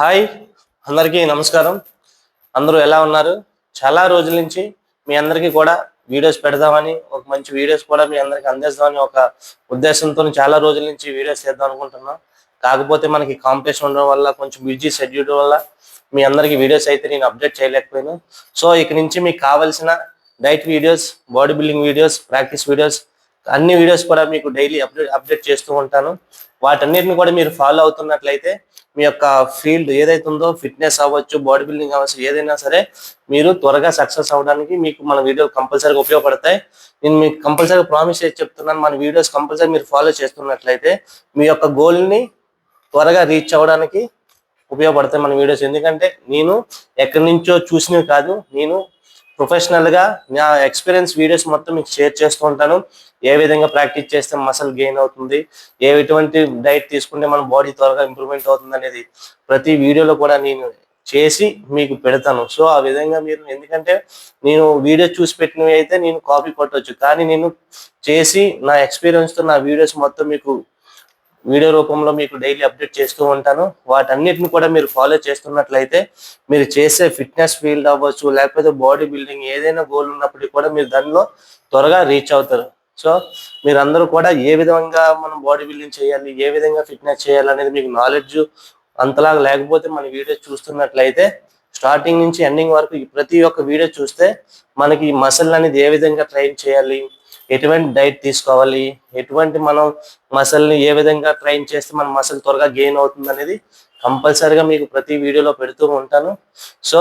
Hi అందరికీ నమస్కారం. అందరూ ఎలా ఉన్నారు? చాలా రోజుల నుంచి మీ అందరికీ కూడా వీడియోస్ పెడదామని ఒక మంచి వీడియోస్ కూడా మీ అందరికీ అందిస్తామని ఒక ఉద్దేశంతో చాలా రోజుల నుంచి వీడియోస్ చేద్దాం అనుకుంటున్నాం. కాకపోతే మనకి కాంపిటీషన్ ఉండడం వల్ల కొంచెం బిజీ షెడ్యూల్ వల్ల మీ అందరికీ వీడియోస్ అయితే నేను అప్డేట్ చేయలేకపోయాను. సో ఇక నుంచి మీకు కావాల్సిన diet videos body building videos practice videos అన్ని వీడియోస్ కూడా మీకు డైలీ అప్డేట్ అప్డేట్ చేస్తూ ఉంటాను. వాటన్నిటిని కూడా మీరు ఫాలో అవుతున్నట్లయితే మీ యొక్క ఫీల్డ్ ఏదైతే ఉందో ఫిట్నెస్ అవ్వచ్చు బాడీ బిల్డింగ్ అవ్వచ్చు ఏదైనా సరే మీరు త్వరగా సక్సెస్ అవ్వడానికి మీకు మన వీడియోలు కంపల్సరీగా ఉపయోగపడతాయి. నేను మీకు కంపల్సరీగా ప్రామిస్ చేసి చెప్తున్నాను మన వీడియోస్ కంపల్సరీ మీరు ఫాలో చేస్తున్నట్లయితే మీ యొక్క గోల్ని త్వరగా రీచ్ అవ్వడానికి ఉపయోగపడతాయి మన వీడియోస్ ఎందుకంటే నేను ఎక్కడి నుంచో చూసినవి కాదు నేను ప్రొఫెషనల్గా నా ఎక్స్పీరియన్స్ వీడియోస్ మొత్తం మీకు షేర్ చేస్తూ ఉంటాను. ఏ విధంగా ప్రాక్టీస్ చేస్తే మసల్ గెయిన్ అవుతుంది ఏ ఎటువంటి డైట్ తీసుకుంటే మన బాడీ త్వరగా ఇంప్రూవ్మెంట్ అవుతుంది అనేది ప్రతి వీడియోలో కూడా నేను చేసి మీకు పెడతాను. సో ఆ విధంగా మీరు ఎందుకంటే నేను వీడియో చూసి పెట్టినవి అయితే నేను కాపీ కొట్టవచ్చు కానీ నేను చేసి నా ఎక్స్పీరియన్స్తో నా వీడియోస్ మొత్తం మీకు వీడియో రూపంలో మీకు డైలీ అప్డేట్ చేస్తూ ఉంటాను. వాటన్నిటిని కూడా మీరు ఫాలో చేస్తున్నట్లయితే మీరు చేసే ఫిట్నెస్ ఫీల్డ్ అవ్వచ్చు లేకపోతే బాడీ బిల్డింగ్ ఏదైనా గోల్ ఉన్నప్పటికీ కూడా మీరు దానిలో త్వరగా రీచ్ అవుతారు. సో మీరందరూ కూడా ఏ విధంగా మనం బాడీ బిల్డింగ్ చేయాలి ఏ విధంగా ఫిట్నెస్ చేయాలి అనేది మీకు నాలెడ్జ్ అంతలాగా లేకపోతే మన వీడియో చూస్తున్నట్లయితే స్టార్టింగ్ నుంచి ఎండింగ్ వరకు ప్రతి ఒక్క వీడియో చూస్తే మనకి మసిల్ అనేది ఏ విధంగా ట్రైన్ చేయాలి ఎటువంటి డైట్ తీసుకోవాలి? ఎటువంటి మనం మసల్ని ఏ విధంగా ట్రైన్ చేస్తే మన మసల్ త్వరగా గెయిన్ అవుతుంది అనేది కంపల్సరీగా మీకు ప్రతి వీడియోలో పెడుతూ ఉంటాను. సో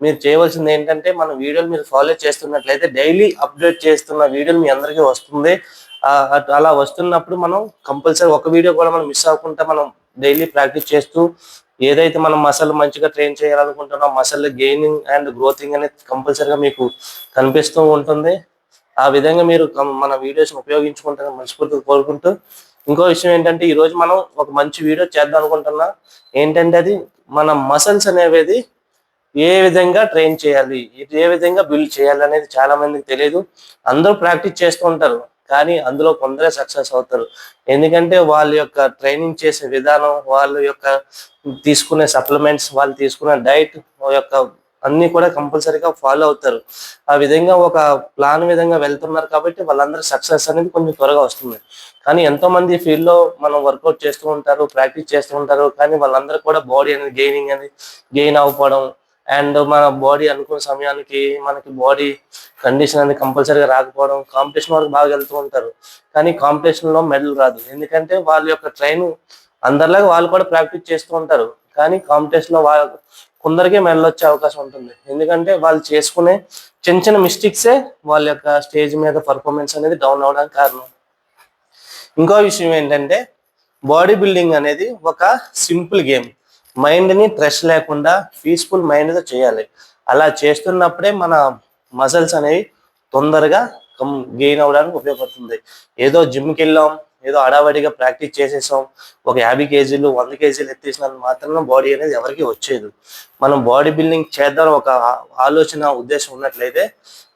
మీరు చేయవలసింది ఏంటంటే మన వీడియోలు మీరు ఫాలో చేస్తున్నట్లయితే డైలీ అప్డేట్ చేస్తున్న వీడియోలు మీ అందరికీ వస్తుంది. అలా వస్తున్నప్పుడు మనం కంపల్సరీ ఒక వీడియో కూడా మనం మిస్ అవ్వకుండా మనం డైలీ ప్రాక్టీస్ చేస్తూ ఏదైతే మనం మసల్ మంచిగా ట్రైన్ చేయాలనుకుంటున్నాం మసల్ గెయినింగ్ అండ్ గ్రోతింగ్ అనేది కంపల్సరీగా మీకు కనిపిస్తూ ఉంటుంది. ఆ విధంగా మీరు మన వీడియోస్ ఉపయోగించుకుంటారని మనస్ఫూర్తిగా కోరుకుంటూ ఇంకో విషయం ఏంటంటే ఈరోజు మనం ఒక మంచి వీడియో చేద్దాం అనుకుంటున్నా. ఏంటంటే అది మన మసల్స్ అనేవి ఏ విధంగా ట్రైన్ చేయాలి ఇది ఏ విధంగా బిల్డ్ చేయాలి అనేది చాలా మందికి తెలియదు అందరూ ప్రాక్టీస్ చేస్తూ ఉంటారు కానీ అందులో కొందరే సక్సెస్ అవుతారు. ఎందుకంటే వాళ్ళ యొక్క ట్రైనింగ్ చేసే విధానం వాళ్ళ యొక్క తీసుకునే సప్లిమెంట్స్ వాళ్ళు తీసుకునే డైట్ యొక్క అన్ని కూడా కంపల్సరీగా ఫాలో అవుతారు. ఆ విధంగా ఒక ప్లాన్ విధంగా వెళ్తున్నారు కాబట్టి వాళ్ళందరూ సక్సెస్ అనేది కొంచెం త్వరగా వస్తుంది. కానీ ఎంతో మంది ఫీల్డ్లో మనం వర్కౌట్ చేస్తూ ఉంటారు ప్రాక్టీస్ చేస్తూ ఉంటారు కానీ వాళ్ళందరూ కూడా బాడీ అనేది గెయినింగ్ అనేది గెయిన్ అవ్వడం అండ్ మన బాడీ అనుకున్న సమయానికి మనకి బాడీ కండిషన్ అనేది కంపల్సరీగా రాకపోవడం కాంపిటీషన్ వరకు బాగా వెళ్తూ ఉంటారు. కానీ కాంపిటీషన్లో మెడల్ రాదు. ఎందుకంటే వాళ్ళ యొక్క ట్రైన్ అందరిలాగా వాళ్ళు కూడా ప్రాక్టీస్ చేస్తూ ఉంటారు. కానీ కాంపిటీషన్లో వాళ్ళ కొందరికే మెడల్ వచ్చే అవకాశం ఉంటుంది. ఎందుకంటే వాళ్ళు చేసుకునే చిన్న చిన్న మిస్టేక్సే వాళ్ళ యొక్క స్టేజ్ మీద పర్ఫార్మెన్స్ అనేది డౌన్ అవడానికి కారణం. ఇంకో విషయం ఏంటంటే బాడీ బిల్డింగ్ అనేది ఒక సింపుల్ గేమ్ మైండ్ని స్ట్రెస్ లేకుండా పీస్ఫుల్ మైండ్తో చేయాలి. అలా చేస్తున్నప్పుడే మన మజిల్స్ అనేవి తొందరగా గెయిన్ అవ్వడానికి ఉపయోగపడుతుంది. ఏదో జిమ్కి వెళ్ళాం ఏదో అడావడిగా ప్రాక్టీస్ చేసేసాం. ఒక యాభై కేజీలు వంద కేజీలు ఎత్తేసినంత మాత్రం బాడీ అనేది ఎవరికి వచ్చేది మనం బాడీ బిల్డింగ్ చేద్దాం ఒక ఆలోచన ఉద్దేశం ఉన్నట్లయితే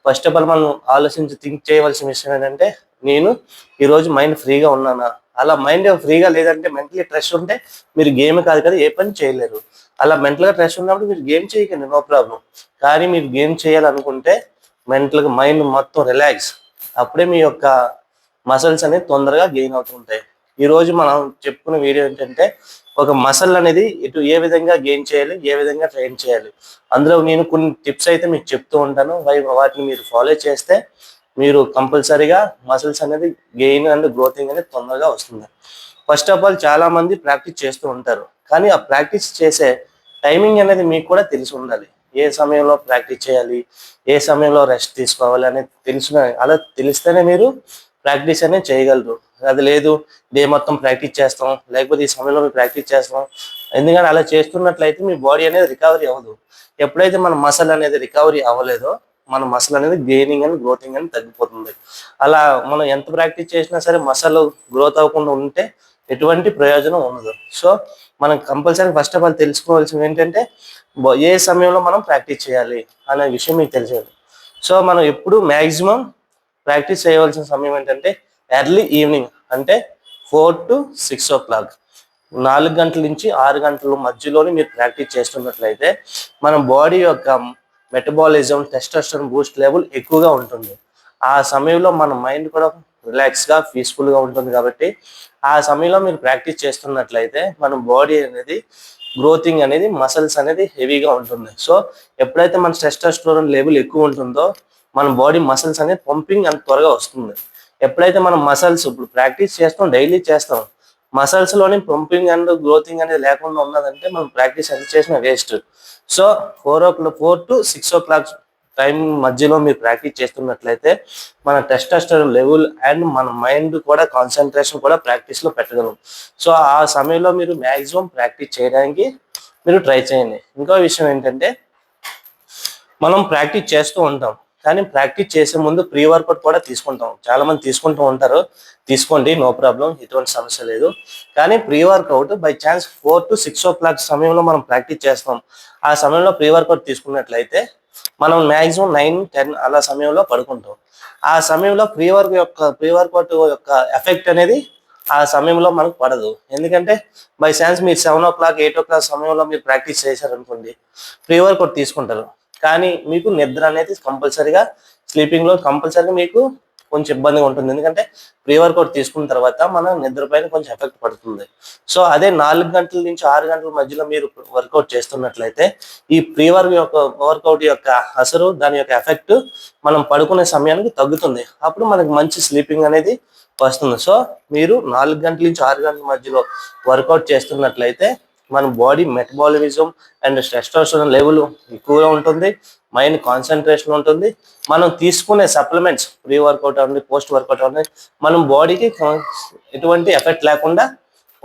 ఫస్ట్ ఆఫ్ ఆల్ మనం ఆలోచించి థింక్ చేయవలసిన విషయం ఏంటంటే నేను ఈరోజు మైండ్ ఫ్రీగా ఉన్నానా? అలా మైండ్ ఫ్రీగా లేదంటే మెంటలీ స్ట్రెస్ ఉంటే మీరు గేమ్ కాదు కదా ఏ పని చేయలేరు. అలా మెంటల్గా స్ట్రెస్ ఉన్నప్పుడు మీరు గేమ్ చేయకండి నో ప్రాబ్లం కానీ మీరు గేమ్ చేయాలనుకుంటే మెంటల్గా మైండ్ మొత్తం రిలాక్స్ అప్పుడే మీ యొక్క మసిల్స్ అనేది తొందరగా గెయిన్ అవుతుంటాయి ఈ రోజు మనం చెప్పుకున్న వీడియో ఏంటంటే ఒక మసల్ అనేది ఇటు ఏ విధంగా గెయిన్ చేయాలి ఏ విధంగా ట్రైన్ చేయాలి. అందులో నేను కొన్ని టిప్స్ అయితే మీకు చెప్తూ ఉంటాను. వాటిని మీరు ఫాలో చేస్తే మీరు కంపల్సరీగా మసిల్స్ అనేది గెయిన్ అండ్ గ్రోతింగ్ అనేది తొందరగా వస్తుంది. ఫస్ట్ ఆఫ్ ఆల్ చాలా మంది ప్రాక్టీస్ చేస్తూ ఉంటారు. కానీ ఆ ప్రాక్టీస్ చేసే టైమింగ్ అనేది మీకు కూడా తెలిసి ఉండాలి. ఏ సమయంలో ప్రాక్టీస్ చేయాలి ఏ సమయంలో రెస్ట్ తీసుకోవాలి అనేది తెలిసిన అలా తెలిస్తేనే మీరు ప్రాక్టీస్ అనేది చేయగలరు అది లేదు డే మొత్తం ప్రాక్టీస్ చేస్తాం లేకపోతే ఈ సమయంలో మేము ప్రాక్టీస్ చేస్తాం. ఎందుకంటే అలా చేస్తున్నట్లయితే మీ బాడీ అనేది రికవరీ అవ్వదు. ఎప్పుడైతే మన మసల్ అనేది రికవరీ అవ్వలేదో మన మసల్ అనేది గెయినింగ్ అని గ్రోతింగ్ అని తగ్గిపోతుంది. అలా మనం ఎంత ప్రాక్టీస్ చేసినా సరే మసల్ గ్రోత్ అవ్వకుండా ఉంటే ఎటువంటి ప్రయోజనం ఉండదు. సో మనం కంపల్సరీ ఫస్ట్ ఆఫ్ ఆల్ తెలుసుకోవాల్సింది ఏంటంటే ఏ సమయంలో మనం ప్రాక్టీస్ చేయాలి అనే విషయం మీకు తెలిసేది. సో మనం ఎప్పుడు మ్యాక్సిమం ప్రాక్టీస్ చేయవలసిన సమయం ఏంటంటే ఎర్లీ ఈవినింగ్ అంటే four to six o'clock. నాలుగు గంటల నుంచి ఆరు గంటల మధ్యలోనే మీరు ప్రాక్టీస్ చేస్తున్నట్లయితే మన బాడీ యొక్క మెటబాలిజం టెస్టోస్టెరాన్ బూస్ట్ లెవెల్ ఎక్కువగా ఉంటుంది. ఆ సమయంలో మన మైండ్ కూడా రిలాక్స్గా పీస్ఫుల్గా ఉంటుంది కాబట్టి ఆ సమయంలో మీరు ప్రాక్టీస్ చేస్తున్నట్లయితే మన బాడీ అనేది గ్రోతింగ్ అనేది మసిల్స్ అనేది హెవీగా ఉంటుంది. సో ఎప్పుడైతే మన టెస్టోస్టెరాన్ లెవెల్ ఎక్కువ ఉంటుందో మన బాడీ మసిల్స్ అనేది పంపింగ్ అంత త్వరగా వస్తుంది. ఎప్పుడైతే మనం మసల్స్ ఇప్పుడు ప్రాక్టీస్ చేస్తాం డైలీ చేస్తాం మసల్స్లోని పంపింగ్ అండ్ గ్రోతింగ్ అనేది లేకుండా ఉన్నదంటే మనం ప్రాక్టీస్ ఎంత చేసినా waste so four o'clock four to six o'clock time మధ్యలో మీరు ప్రాక్టీస్ చేస్తున్నట్లయితే మన టెస్టాస్టర్ లెవెల్ అండ్ మన మైండ్ కూడా కాన్సన్ట్రేషన్ కూడా ప్రాక్టీస్లో పెట్టగలం. సో ఆ సమయంలో మీరు మాక్సిమం ప్రాక్టీస్ చేయడానికి మీరు ట్రై చేయండి. ఇంకో విషయం ఏంటంటే మనం ప్రాక్టీస్ చేస్తూ ఉంటాం. కానీ ప్రాక్టీస్ చేసే ముందు ప్రీ వర్కౌట్ కూడా తీసుకుంటాం. చాలా మంది తీసుకుంటూ ఉంటారు. తీసుకోండి నో ప్రాబ్లం ఎటువంటి సమస్య లేదు. కానీ pre workout by chance four to six o'clock సమయంలో మనం ప్రాక్టీస్ చేస్తాం. ఆ సమయంలో ప్రీ వర్కౌట్ తీసుకున్నట్లయితే మనం మ్యాక్సిమం నైన్ టెన్ అలా సమయంలో పడుకుంటాం. ఆ సమయంలో ప్రీ వర్క్ యొక్క ప్రీ వర్కౌట్ యొక్క ఎఫెక్ట్ అనేది ఆ సమయంలో మనకు పడదు. ఎందుకంటే బై ఛాన్స్ మీరు seven o'clock eight o'clock సమయంలో మీరు ప్రాక్టీస్ చేశారనుకోండి ప్రీ వర్కౌట్ తీసుకుంటారు. కానీ మీకు నిద్ర అనేది కంపల్సరీగా స్లీపింగ్లో కంపల్సరీగా మీకు కొంచెం ఇబ్బందిగా ఉంటుంది. ఎందుకంటే ప్రీ వర్కౌట్ తీసుకున్న తర్వాత మన నిద్ర పైన కొంచెం ఎఫెక్ట్ పడుతుంది. సో అదే నాలుగు గంటల నుంచి ఆరు గంటల మధ్యలో మీరు వర్కౌట్ చేస్తున్నట్లయితే ఈ ప్రీ వర్క్ యొక్క వర్కౌట్ యొక్క అసలు దాని యొక్క ఎఫెక్ట్ మనం పడుకునే సమయానికి తగ్గుతుంది. అప్పుడు మనకు మంచి స్లీపింగ్ అనేది వస్తుంది. సో మీరు నాలుగు గంటల నుంచి ఆరు గంటల మధ్యలో వర్కౌట్ చేస్తున్నట్లయితే మన body metabolism and testosterone level ఎక్కువగా ఉంటుంది మైండ్ కాన్సన్ట్రేషన్ ఉంటుంది. మనం తీసుకునే సప్లిమెంట్స్ ప్రీ వర్కౌట్ అవ్వండి పోస్ట్ వర్కౌట్ అవ్వండి మనం బాడీకి ఎటువంటి ఎఫెక్ట్ లేకుండా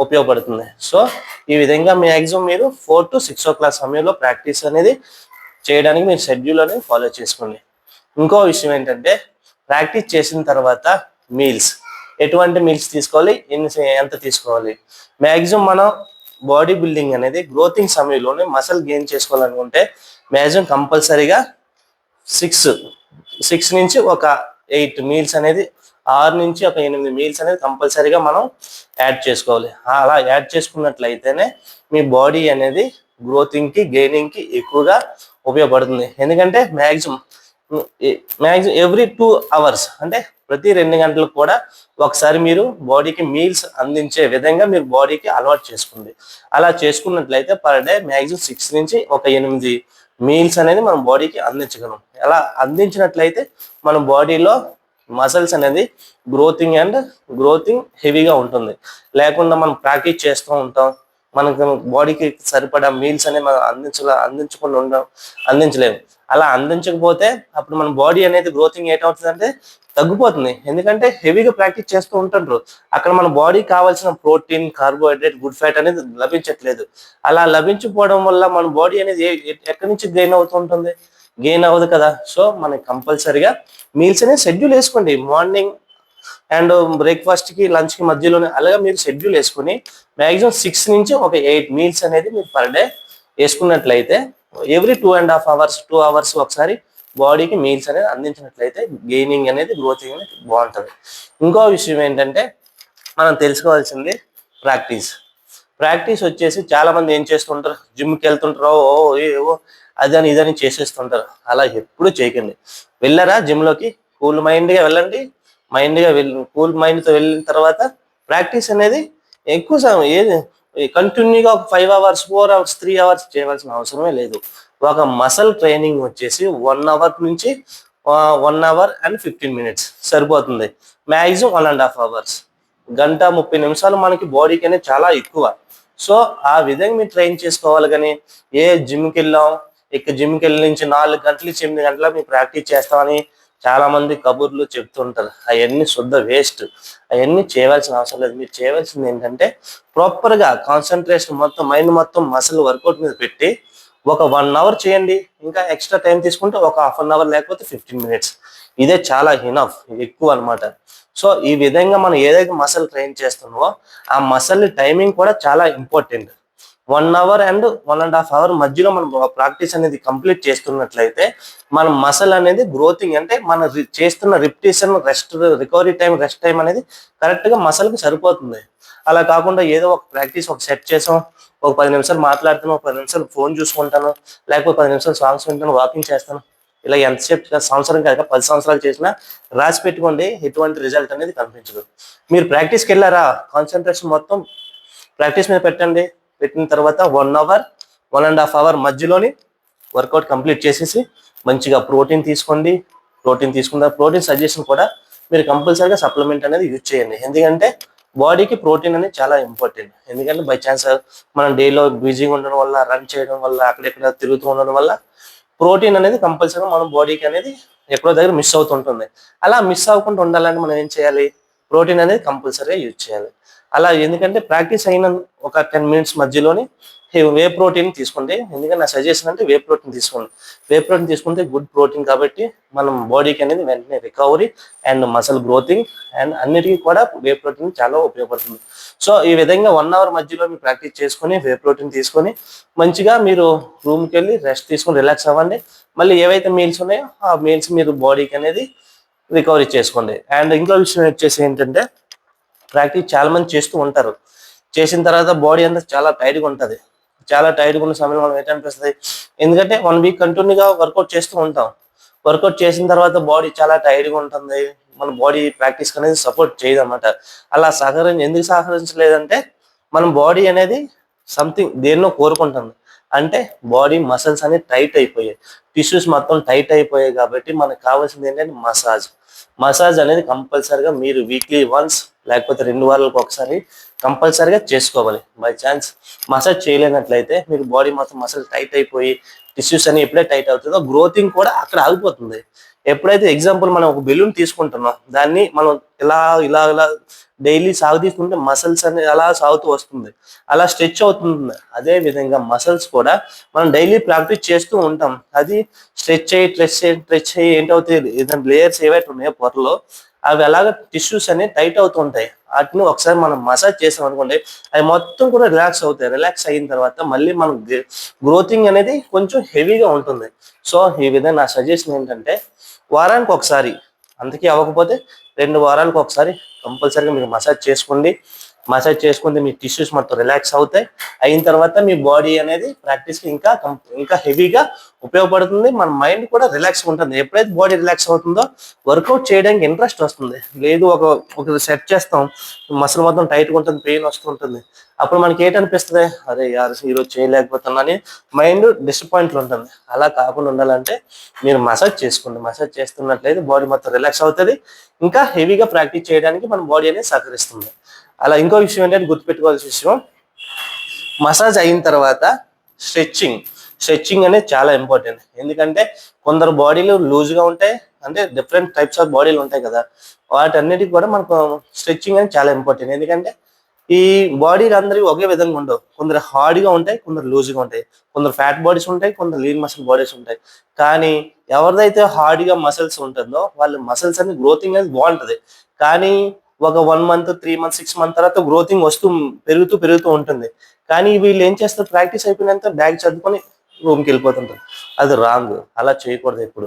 ఉపయోగపడుతుంది. సో ఈ విధంగా మ్యాక్సిమం మీరు four to six o'clock సమయంలో ప్రాక్టీస్ అనేది చేయడానికి మీరు షెడ్యూల్ అనేది ఫాలో చేసుకోండి. ఇంకో విషయం ఏంటంటే ప్రాక్టీస్ చేసిన తర్వాత మీల్స్ ఎటువంటి మీల్స్ తీసుకోవాలి? ఎన్ని ఎంత తీసుకోవాలి? మ్యాక్సిమం మనం బాడీ బిల్డింగ్ అనేది గ్రోతింగ్ సమయంలోనే మసల్ గెయిన్ చేసుకోవాలనుకుంటే మ్యాక్సిమం కంపల్సరీగా సిక్స్ సిక్స్ నుంచి ఒక ఎయిట్ మీల్స్ అనేది ఆరు నుంచి ఒక ఎనిమిది మీల్స్ అనేది కంపల్సరీగా మనం యాడ్ చేసుకోవాలి. అలా యాడ్ చేసుకున్నట్లయితేనే మీ బాడీ అనేది గ్రోతింగ్కి గెయినింగ్కి ఎక్కువగా ఉపయోగపడుతుంది. ఎందుకంటే maximum maximum every two hours అంటే ప్రతి రెండు గంటలకు కూడా ఒకసారి మీరు బాడీకి మీల్స్ అందించే విధంగా మీరు బాడీకి అలవాటు చేసుకోండి. అలా చేసుకున్నట్లయితే పర్ డే మ్యాక్సిమం సిక్స్ నుంచి ఒక ఎనిమిది మీల్స్ అనేది మనం బాడీకి అందించగలం. అలా అందించినట్లయితే మన బాడీలో మసిల్స్ అనేది గ్రోతింగ్ అండ్ గ్రోతింగ్ హెవీగా ఉంటుంది. లేకుండా మనం ప్రాక్టీస్ చేస్తూ ఉంటాం. మనకు బాడీకి సరిపడా మీల్స్ అనేవి మనం అందించలే అందించకుండా ఉండడం అందించలేము. అలా అందించకపోతే అప్పుడు మన బాడీ అనేది గ్రోతింగ్ ఏటవుతుందంటే తగ్గిపోతుంది. ఎందుకంటే హెవీగా ప్రాక్టీస్ చేస్తూ ఉంటుండ్రు. అక్కడ మన బాడీ కావాల్సిన ప్రోటీన్ కార్బోహైడ్రేట్ గుడ్ ఫ్యాట్ అనేది లభించట్లేదు. అలా లభించకపోవడం వల్ల మన బాడీ అనేది ఎక్కడి నుంచి గెయిన్ అవుతూ ఉంటుంది? గెయిన్ అవ్వదు కదా. సో మనకి కంపల్సరిగా మీల్స్ అనేది షెడ్యూల్ వేసుకోండి. మార్నింగ్ అండ్ బ్రేక్ఫాస్ట్కి లంచ్కి మధ్యలోనే అలాగే మీరు షెడ్యూల్ వేసుకుని మ్యాక్సిమం సిక్స్ నుంచి ఒక ఎయిట్ మీల్స్ అనేది మీరు పర్ డే వేసుకున్నట్లయితే every two and half hours two hours ఒకసారి బాడీకి మీల్స్ అనేది అందించినట్లయితే గెయినింగ్ అనేది గ్రోతింగ్ అనేది బాగుంటుంది. ఇంకో విషయం ఏంటంటే మనం తెలుసుకోవాల్సింది ప్రాక్టీస్ ప్రాక్టీస్ వచ్చేసి చాలామంది ఏం చేస్తుంటారు? జిమ్కి వెళ్తుంటారో ఓ ఏవో అదని ఇదని చేసేస్తుంటారు. అలా ఎప్పుడు చేయకండి. వెళ్ళరా జిమ్లోకి కూల్ మైండ్గా వెళ్ళండి. మైండ్గా వెళ్ళి కూల్ మైండ్తో వెళ్ళిన తర్వాత ప్రాక్టీస్ అనేది ఎక్కువ సమయం ఏది? కంటిన్యూగా five hours four hours three hours చేయవలసిన అవసరమే లేదు. ఒక మసల్ ట్రైనింగ్ వచ్చేసి వన్ అవర్ నుంచి one hour and fifteen minutes సరిపోతుంది. Maximum one and half hours గంట ముప్పై నిమిషాలు మనకి బాడీకి అనేది చాలా ఎక్కువ. సో ఆ విధంగా మీరు ట్రైన్ చేసుకోవాలి కానీ ఏ జిమ్కి వెళ్ళాం ఇక జిమ్కి వెళ్ళి నుంచి నాలుగు గంటల నుంచి ఎనిమిది గంటల మీరు ప్రాక్టీస్ చేస్తామని చాలా మంది కబుర్లు చెప్తుంటారు. అవన్నీ శుద్ధ వేస్ట్ అవన్నీ చేయవలసిన అవసరం లేదు. మీరు చేయవలసింది ఏంటంటే ప్రాపర్గా కాన్సన్ట్రేషన్ మొత్తం మైండ్ మొత్తం మసల్ వర్కౌట్ మీద పెట్టి ఒక వన్ అవర్ చేయండి. ఇంకా ఎక్స్ట్రా టైం తీసుకుంటే ఒక హాఫ్ అన్ అవర్ లేకపోతే ఫిఫ్టీన్ మినిట్స్ ఇదే చాలా హినఫ్ ఎక్కువ అన్నమాట. సో ఈ విధంగా మనం ఏదైతే మసల్ ట్రైన్ చేస్తున్నామో ఆ మసల్ టైమింగ్ కూడా చాలా important one hour and one and half hour మధ్యలో మనం ప్రాక్టీస్ అనేది కంప్లీట్ చేస్తున్నట్లయితే మన మసల్ అనేది గ్రోతింగ్ అంటే మన చేస్తున్న repetition rest recovery time rest time అనేది కరెక్ట్గా మసల్కి సరిపోతుంది. అలా కాకుండా ఏదో ఒక ప్రాక్టీస్ ఒక సెట్ చేసాం ఒక పది నిమిషాలు మాట్లాడుతాను ఒక పది నిమిషాలు ఫోన్ చూసుకుంటాను లేకపోతే పది నిమిషాలు సాంగ్స్ వింటాను వాకింగ్ చేస్తాను ఇలా ఎంతసేపు సంవత్సరం కాక పది సంవత్సరాలు చేసినా రాసి పెట్టుకోండి ఎటువంటి రిజల్ట్ అనేది కనిపించదు. మీరు ప్రాక్టీస్కి వెళ్ళారా? కాన్సన్ట్రేషన్ మొత్తం ప్రాక్టీస్ మీద పెట్టండి. పెట్టిన తర్వాత one hour one and half hour మధ్యలోని workout complete చేసేసి మంచిగా ప్రోటీన్ తీసుకోండి. ప్రోటీన్ తీసుకున్న ప్రోటీన్ సజెషన్ కూడా మీరు కంపల్సరీగా సప్లిమెంట్ అనేది యూజ్ చేయండి. ఎందుకంటే బాడీకి ప్రోటీన్ అనేది చాలా ఇంపార్టెంట్ ఎందుకంటే బై ఛాన్స్ మనం డేలో బిజీగా ఉండడం వల్ల రన్ చేయడం వల్ల అక్కడెక్కడ తిరుగుతూ ఉండడం వల్ల ప్రోటీన్ అనేది కంపల్సరీగా మన బాడీకి అనేది ఎక్కడో దగ్గర మిస్ అవుతుంటుంది. అలా మిస్ అవ్వకుండా ఉండాలంటే మనం ఏం చేయాలి? ప్రోటీన్ అనేది కంపల్సరీగా యూజ్ చేయాలి. అలా ఎందుకంటే ప్రాక్టీస్ అయిన ఒక టెన్ మినిట్స్ మధ్యలోనే వే ప్రోటీన్ తీసుకోండి. ఎందుకంటే నా సజెషన్ అంటే వే ప్రోటీన్ తీసుకోండి. వే ప్రోటీన్ తీసుకుంటే గుడ్ ప్రోటీన్ కాబట్టి మనం బాడీకి అనేది వెంటనే recovery and muscle growthing and అన్నిటికీ కూడా వే ప్రోటీన్ చాలా ఉపయోగపడుతుంది. సో ఈ విధంగా వన్ అవర్ మధ్యలో మీరు ప్రాక్టీస్ చేసుకొని వే ప్రోటీన్ తీసుకొని మంచిగా మీరు రూమ్కి వెళ్ళి రెస్ట్ తీసుకొని రిలాక్స్ అవ్వండి. మళ్ళీ ఏవైతే మీల్స్ ఉన్నాయో ఆ మీల్స్ మీరు బాడీకి అనేది రికవరీ చేసుకోండి. అండ్ ఇంకో విషయం వచ్చేసి ఏంటంటే ప్రాక్టీస్ చాలా మంది చేస్తూ ఉంటారు. చేసిన తర్వాత బాడీ అంతా చాలా టైర్డ్గా ఉంటుంది. చాలా టైర్డ్గా ఉన్న సమయంలో మనం ఏంటనిపిస్తుంది ఎందుకంటే వన్ వీక్ కంటిన్యూగా వర్కౌట్ చేస్తూ ఉంటాం. వర్కౌట్ చేసిన తర్వాత బాడీ చాలా టైర్డ్గా ఉంటుంది. మన బాడీ ప్రాక్టీస్ అనేది సపోర్ట్ చేయదు అనమాట అలా సహకరించి ఎందుకు సహకరించలేదంటే మన బాడీ అనేది సంథింగ్ దేన్నో కోరుకుంటుంది. అంటే బాడీ మసిల్స్ అనేది టైట్ అయిపోయాయి. టిష్యూస్ మొత్తం టైట్ అయిపోయాయి కాబట్టి మనకు కావాల్సింది ఏంటంటే మసాజ్ మసాజ్ అనేది కంపల్సరిగా మీరు వీక్లీ వన్స్ లేకపోతే రెండు వారాలకు ఒకసారి కంపల్సరిగా చేసుకోవాలి. బై ఛాన్స్ మసాజ్ చేయలేనట్లయితే మీకు బాడీ మొత్తం మసాజ్ టైట్ అయిపోయి టిష్యూస్ అని ఎప్పుడైతే టైట్ అవుతుందో గ్రోతింగ్ కూడా అక్కడ ఆగిపోతుంది. ఎప్పుడైతే ఎగ్జాంపుల్ మనం ఒక బెలూన్ తీసుకుంటున్నాం దాన్ని మనం ఇలా ఇలా ఇలా డైలీ సాగుతీస్తుంటే మసిల్స్ అనేది అలా సాగుతూ వస్తుంది. అలా స్ట్రెచ్ అవుతుంది. అదే విధంగా మసిల్స్ కూడా మనం డైలీ ప్రాక్టీస్ చేస్తూ ఉంటాం. అది స్ట్రెచ్ అయ్యి స్ట్రెచ్ అయ్యి స్ట్రెచ్ అయ్యి ఏంటవుతాయి? ఏదైనా లేయర్స్ ఏవైతే ఉన్నాయో పొరలో అవి అలాగ టిష్యూస్ అనేవి టైట్ అవుతూ ఉంటాయి. వాటిని ఒకసారి మనం మసాజ్ చేసాం అనుకోండి అవి మొత్తం కూడా రిలాక్స్ అవుతాయి. రిలాక్స్ అయిన తర్వాత మళ్ళీ మనం గ్రోతింగ్ అనేది కొంచెం హెవీగా ఉంటుంది. సో ఈ విధంగా నా సజెషన్ ఏంటంటే వారానికి ఒకసారి అందుకే అవ్వకపోతే రెండు వారాలకు ఒకసారి కంపల్సరీగా మీరు మసాజ్ చేసుకోండి. మసాజ్ చేసుకుంటే మీ టిష్యూస్ మొత్తం రిలాక్స్ అవుతాయి. అయిన తర్వాత మీ బాడీ అనేది ప్రాక్టీస్కి ఇంకా కం- ఇంకా హెవీగా ఉపయోగపడుతుంది. మన మైండ్ కూడా రిలాక్స్ ఉంటుంది. ఎప్పుడైతే బాడీ రిలాక్స్ అవుతుందో వర్కౌట్ చేయడానికి ఇంట్రెస్ట్ వస్తుంది. లేదు ఒక ఒక సెట్ చేస్తాం. మసలు మొత్తం టైట్గా ఉంటుంది పెయిన్ వస్తుంటుంది అప్పుడు మనకి ఏంటనిపిస్తుంది అరే యార్ ఈరోజు చేయలేకపోతున్నా అని మైండ్ డిసప్పాయింట్ ఉంటుంది. అలా కాకుండా ఉండాలంటే మీరు మసాజ్ చేసుకోండి. మసాజ్ చేస్తున్నట్లయితే బాడీ మొత్తం రిలాక్స్ అవుతుంది. ఇంకా హెవీగా ప్రాక్టీస్ చేయడానికి మన బాడీ అనేది సహకరిస్తుంది. అలా ఇంకో విషయం ఏంటంటే గుర్తుపెట్టుకోవాల్సిన విషయం మసాజ్ అయిన తర్వాత స్ట్రెచ్చింగ్. స్ట్రెచ్చింగ్ అనేది చాలా ఇంపార్టెంట్ ఎందుకంటే కొందరు బాడీలు లూజ్గా ఉంటాయి అంటే డిఫరెంట్ టైప్స్ ఆఫ్ బాడీలు ఉంటాయి కదా వాటన్నిటికి కూడా మనకు స్ట్రెచ్చింగ్ అనేది చాలా ఇంపార్టెంట్ ఎందుకంటే ఈ బాడీలు అందరివి ఒకే విధంగా ఉండవు. కొందరు హార్డ్గా ఉంటాయి కొందరు లూజ్గా ఉంటాయి. కొందరు ఫ్యాట్ బాడీస్ ఉంటాయి కొందరు లీన్ మసిల్ బాడీస్ ఉంటాయి. కానీ ఎవరిదైతే హార్డ్గా మసిల్స్ ఉంటుందో వాళ్ళ మసిల్స్ అనేది గ్రోతింగ్ అనేది బాగుంటుంది. కానీ ఒక one month three month six month తర్వాత గ్రోతింగ్ వస్తూ పెరుగుతూ పెరుగుతూ ఉంటుంది. కానీ వీళ్ళు ఏం చేస్తారు? ప్రాక్టీస్ అయిపోయినంత బ్యాగ్ చదువుకొని రూమ్కి వెళ్ళిపోతుంటారు. అది రాంగ్. అలా చేయకూడదు ఇప్పుడు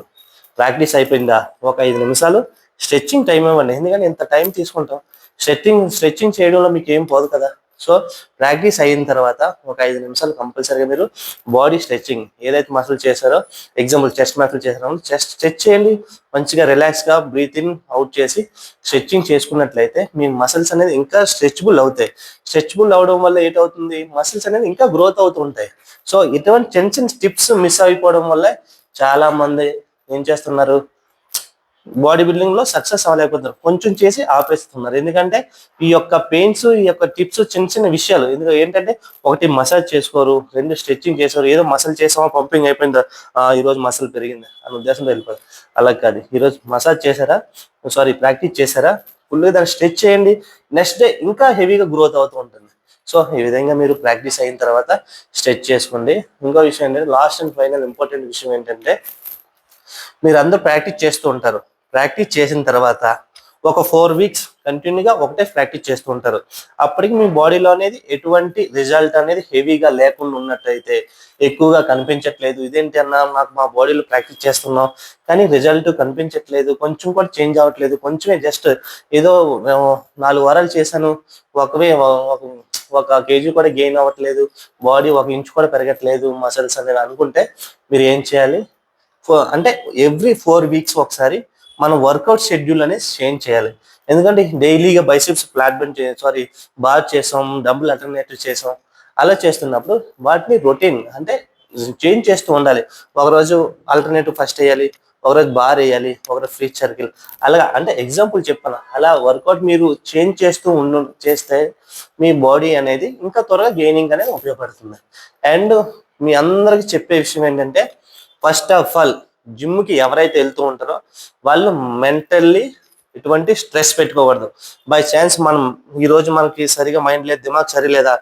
ప్రాక్టీస్ అయిపోయిందా? ఒక ఐదు నిమిషాలు. స్ట్రెచ్చింగ్ టైం ఇవ్వండి. ఎందుకంటే ఇంత టైం తీసుకుంటాం. స్ట్రెచ్చింగ్ స్ట్రెచ్చింగ్ చేయడంలో మీకు ఏం పోదు కదా. సో ప్రాక్టీస్ అయిన తర్వాత ఒక ఐదు నిమిషాలు కంపల్సరీగా మీరు బాడీ స్ట్రెచ్చింగ్ ఏదైతే మసిల్ చేశారో ఎగ్జాంపుల్ చెస్ట్ మసిల్ చేశారో చెస్ట్ స్ట్రెచ్ చేయండి. మంచిగా రిలాక్స్గా బ్రీత్ ఇన్ అవుట్ చేసి స్ట్రెచ్చింగ్ చేసుకున్నట్లయితే మీ మసిల్స్ అనేది ఇంకా స్ట్రెచబుల్ అవుతాయి. స్ట్రెచబుల్ అవడం వల్ల ఏటవుతుంది? మసిల్స్ అనేది ఇంకా గ్రోత్ అవుతూ ఉంటాయి. సో ఇటువంటి చిన్న చిన్న స్టిప్స్ మిస్ అయిపోవడం వల్ల చాలా మంది ఏం చేస్తున్నారు? బాడీ బిల్డింగ్లో సక్సెస్ అవ్వలేకపోతున్నారు. కొంచెం చేసి ఆపేస్తున్నారు. ఎందుకంటే ఈ యొక్క పెయిన్స్ ఈ యొక్క టిప్స్ చిన్న చిన్న విషయాలు. ఎందుకంటే ఏంటంటే ఒకటి మసాజ్ చేసుకోరు రెండు స్ట్రెచ్చింగ్ చేసారు ఏదో మసాజ్ చేసామా పంపింగ్ అయిపోయిందా ఈరోజు ఈ రోజు పెరిగింది అనే ఉద్దేశంతో వెళ్ళిపోదు అలా కాదు. ఈరోజు మసాజ్ చేశారా? సారీ ప్రాక్టీస్ చేశారా? ఫుల్గా దాన్ని స్ట్రెచ్ చేయండి. నెక్స్ట్ డే ఇంకా హెవీగా గ్రోత్ అవుతూ ఉంటుంది. సో ఈ విధంగా మీరు ప్రాక్టీస్ అయిన తర్వాత స్ట్రెచ్ చేసుకోండి. ఇంకో విషయం ఏంటంటే లాస్ట్ అండ్ ఫైనల్ ఇంపార్టెంట్ విషయం ఏంటంటే మీరు అందరూ ప్రాక్టీస్ చేస్తూ ఉంటారు. ప్రాక్టీస్ చేసిన తర్వాత ఒక ఫోర్ వీక్స్ కంటిన్యూగా ఒకటే ప్రాక్టీస్ చేస్తూ ఉంటారు. అప్పటికి మీ బాడీలో అనేది ఎటువంటి రిజల్ట్ అనేది హెవీగా లేకుండా ఉన్నట్టయితే ఎక్కువగా కనిపించట్లేదు. ఇదేంటి అన్న నాకు మా బాడీలో ప్రాక్టీస్ చేస్తున్నాం కానీ రిజల్ట్ కనిపించట్లేదు కొంచెం కూడా చేంజ్ అవ్వట్లేదు. కొంచెమే జస్ట్ ఏదో మేము నాలుగు వారాలు చేశాను ఒకవే ఒక ఒక కేజీ కూడా గెయిన్ అవ్వట్లేదు బాడీ ఒక ఇంచు కూడా పెరగట్లేదు మసిల్స్ అనేది అనుకుంటే మీరు ఏం చేయాలి? ఫో- అంటే ఎవ్రీ ఫోర్ వీక్స్ ఒకసారి మనం వర్కౌట్ షెడ్యూల్ అనేది చేంజ్ చేయాలి. ఎందుకంటే డైలీగా biceps flat bench sorry bar చేసాం డబుల్ అల్టర్నేటివ్ చేసాం అలా చేస్తున్నప్పుడు వాటిని రొటీన్ అంటే చేంజ్ చేస్తూ ఉండాలి. ఒకరోజు ఆల్టర్నేటివ్ ఫస్ట్ వేయాలి ఒకరోజు బార్ వేయాలి ఒకరోజు ఫ్రీ సర్కిల్ అలాగా అంటే ఎగ్జాంపుల్ చెప్పాను? అలా వర్కౌట్ మీరు చేంజ్ చేస్తూ ఉండు చేస్తే మీ బాడీ అనేది ఇంకా త్వరగా గెయినింగ్ అనేది ఉపయోగపడుతుంది. అండ్ మీ అందరికి చెప్పే విషయం ఏంటంటే ఫస్ట్ ఆఫ్ ఆల్ జిమ్కి ఎవరైతే వెళ్తూ ఉంటారో వాళ్ళు మెంటల్లీ ఎటువంటి స్ట్రెస్ పెట్టుకోకూడదు. బై ఛాన్స్ మనం ఈ రోజు మనకి సరిగా మైండ్ లేదు దిమాగ్ సరి లేదా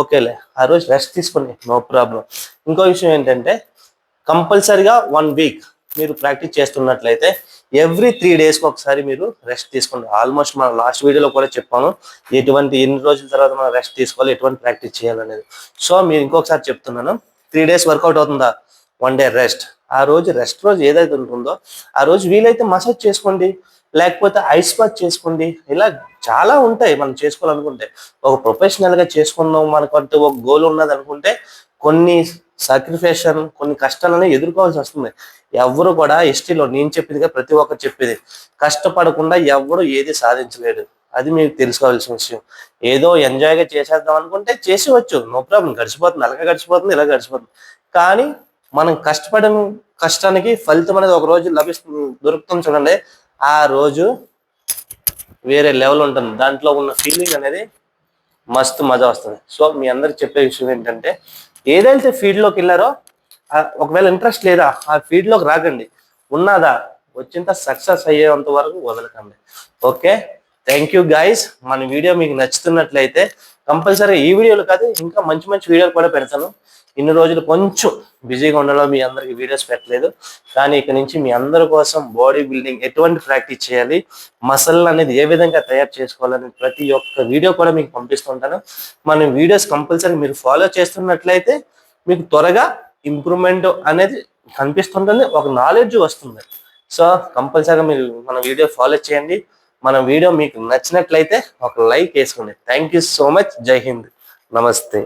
ఓకేలే ఆ రోజు రెస్ట్ తీసుకోండి నో ప్రాబ్లం ఇంకో విషయం ఏంటంటే కంపల్సరిగా వన్ వీక్ మీరు ప్రాక్టీస్ చేస్తున్నట్లయితే ఎవ్రీ త్రీ డేస్కి ఒకసారి మీరు రెస్ట్ తీసుకోండి. ఆల్మోస్ట్ మన లాస్ట్ వీడియోలో కూడా చెప్పాను ఎటువంటి ఎన్ని రోజుల తర్వాత మనం రెస్ట్ తీసుకోవాలి ఎటువంటి ప్రాక్టీస్ చేయాలనేది. సో మీరు ఇంకొకసారి చెప్తున్నాను త్రీ డేస్ వర్కౌట్ అవుతుందా? One day rest. ఆ రోజు రెస్ట్ రోజు ఏదైతే ఉంటుందో ఆ రోజు వీలైతే మసాజ్ చేసుకోండి లేకపోతే ఐస్ బాత్ చేసుకోండి. ఇలా చాలా ఉంటాయి మనం చేసుకోవాలనుకుంటే. ఒక ప్రొఫెషనల్గా చేసుకుందాం చేసుకున్నాం మనకంటూ ఒక గోల్ ఉన్నది అనుకుంటే కొన్ని సాక్రిఫికేషన్ కొన్ని కష్టాలను ఎదుర్కోవాల్సి వస్తుంది. ఎవరు కూడా హిస్టరీలో నేను చెప్పేదిగా ప్రతి ఒక్కరు చెప్పేది. కష్టపడకుండా ఎవరు ఏది సాధించలేడు అది మీకు తెలుసుకోవాల్సిన విషయం. ఏదో ఎంజాయ్గా చేసేద్దాం అనుకుంటే చేసేవచ్చు నో ప్రాబ్లం గడిచిపోతుంది. అలాగే గడిచిపోతుంది ఇలా గడిచిపోతుంది. కానీ మనం కష్టపడిన కష్టానికి ఫలితం అనేది ఒక రోజు లభిస్తుంది దొరుకుతుంది చూడండి. ఆ రోజు వేరే లెవెల్ ఉంటుంది. దాంట్లో ఉన్న ఫీలింగ్ అనేది మస్తు మజా వస్తుంది. సో మీ అందరికి చెప్పే విషయం ఏంటంటే ఏదైతే ఫీల్డ్లోకి వెళ్ళారో ఒకవేళ ఇంట్రెస్ట్ లేదా ఆ ఫీల్డ్లోకి రాకండి. ఉన్నదా వచ్చింత సక్సెస్ అయ్యేంత వరకు వదలకండి. ఓకే? థ్యాంక్ యూ గైస్ మన వీడియో మీకు నచ్చుతున్నట్లయితే కంపల్సరీ ఈ వీడియోలు కాదు ఇంకా మంచి మంచి వీడియోలు కూడా పెడతాను. ఇన్ని రోజులు కొంచెం బిజీగా ఉండడం మీ అందరికి వీడియోస్ పెట్టలేదు. కానీ ఇక నుంచి మీ అందరి కోసం బాడీ బిల్డింగ్ ఎటువంటి ప్రాక్టీస్ చేయాలి మసల్ అనేది ఏ విధంగా తయారు చేసుకోవాలని ప్రతి ఒక్క వీడియో కూడా మీకు పంపిస్తుంటాను మన వీడియోస్ కంపల్సరీ మీరు ఫాలో చేస్తున్నట్లయితే మీకు త్వరగా ఇంప్రూవ్మెంట్ అనేది కనిపిస్తుంటుంది ఒక నాలెడ్జ్ వస్తుంది. సో కంపల్సరీగా మీరు మన వీడియో ఫాలో చేయండి. మన వీడియో మీకు నచ్చినట్లయితే ఒక లైక్ వేసుకోండి. థ్యాంక్ యూ సో మచ్ జై హింద్ నమస్తే